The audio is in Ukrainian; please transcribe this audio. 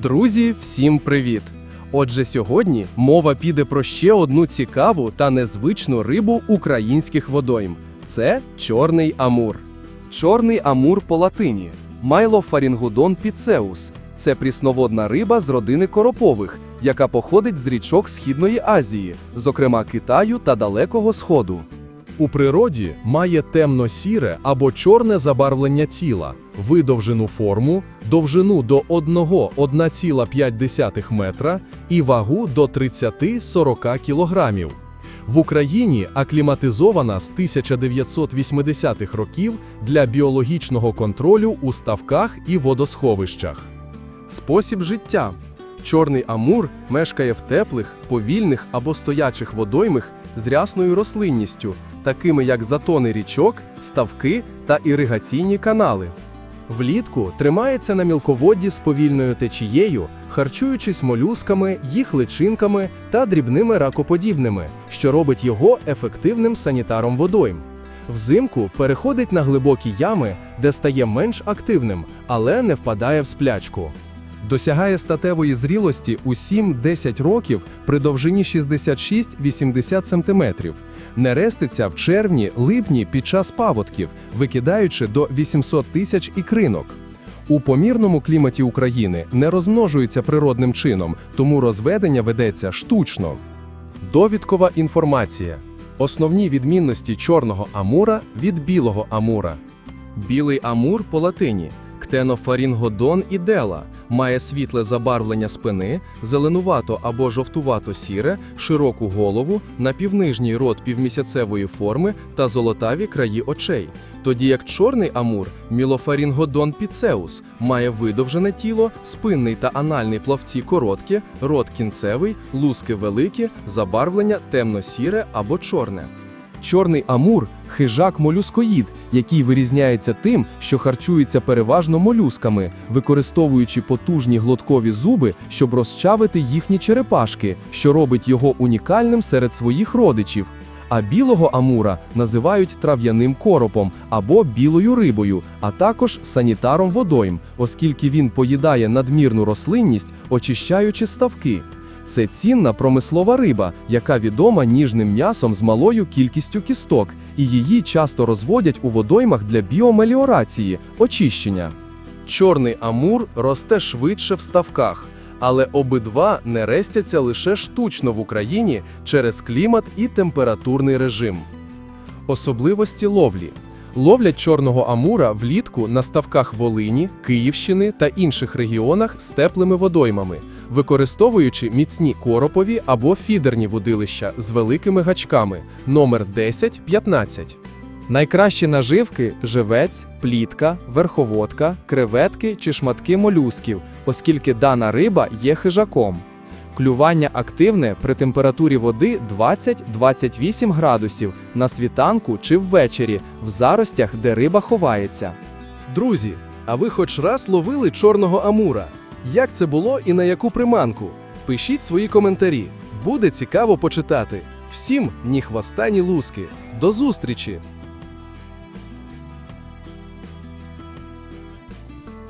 Друзі, всім привіт! Отже, сьогодні мова піде про ще одну цікаву та незвичну рибу українських водойм. Це чорний амур. Чорний амур по латині Майлофарінгудон піцеус. Це прісноводна риба з родини коропових, яка походить з річок Східної Азії, зокрема Китаю та Далекого Сходу. У природі має темно-сіре або чорне забарвлення тіла, видовжену форму, довжину до 1,1,5 метра і вагу до 30-40 кілограмів. В Україні акліматизована з 1980-х років для біологічного контролю у ставках і водосховищах. Спосіб життя. Чорний амур мешкає в теплих, повільних або стоячих водоймах з рясною рослинністю, такими як затони річок, ставки та іригаційні канали. Влітку тримається на мілководді з повільною течією, харчуючись молюсками, їх личинками та дрібними ракоподібними, що робить його ефективним санітаром водойм. Взимку переходить на глибокі ями, де стає менш активним, але не впадає в сплячку. Досягає статевої зрілості у 7-10 років при довжині 66-80 см. Нереститься в червні, липні під час паводків, викидаючи до 800 тисяч ікринок. У помірному кліматі України не розмножується природним чином, тому розведення ведеться штучно. Довідкова інформація. Основні відмінності чорного амура від білого амура. Білий амур по латині ктенофарінгодон ідела має світле забарвлення спини, зеленувато або жовтувато-сіре, широку голову, напівнижній рот півмісяцевої форми та золотаві краї очей. Тоді як чорний амур мілофарінгодон піцеус має видовжене тіло, спинний та анальний плавці короткі, рот кінцевий, луски великі, забарвлення темно-сіре або чорне. Чорний амур хижак молюскоїд, який вирізняється тим, що харчується переважно молюсками, використовуючи потужні глоткові зуби, щоб розчавити їхні черепашки, що робить його унікальним серед своїх родичів. А білого амура називають трав'яним коропом або білою рибою, а також санітаром водойм, оскільки він поїдає надмірну рослинність, очищаючи ставки. Це цінна промислова риба, яка відома ніжним м'ясом з малою кількістю кісток, і її часто розводять у водоймах для біомеліорації, очищення. Чорний амур росте швидше в ставках, але обидва не рестяться лише штучно в Україні через клімат і температурний режим. Особливості ловлі. Ловлять чорного амура влітку на ставках Волині, Київщини та інших регіонах з теплими водоймами, використовуючи міцні коропові або фідерні водилища з великими гачками номер 10-15. Найкращі наживки живець, плітка, верховодка, креветки чи шматки молюсків, оскільки дана риба є хижаком. Клювання активне при температурі води 20-28 градусів на світанку чи ввечері в заростях, де риба ховається. Друзі, а ви хоч раз ловили чорного амура? Як це було і на яку приманку? Пишіть свої коментарі. Буде цікаво почитати. Всім ні хвоста, ні луски. До зустрічі!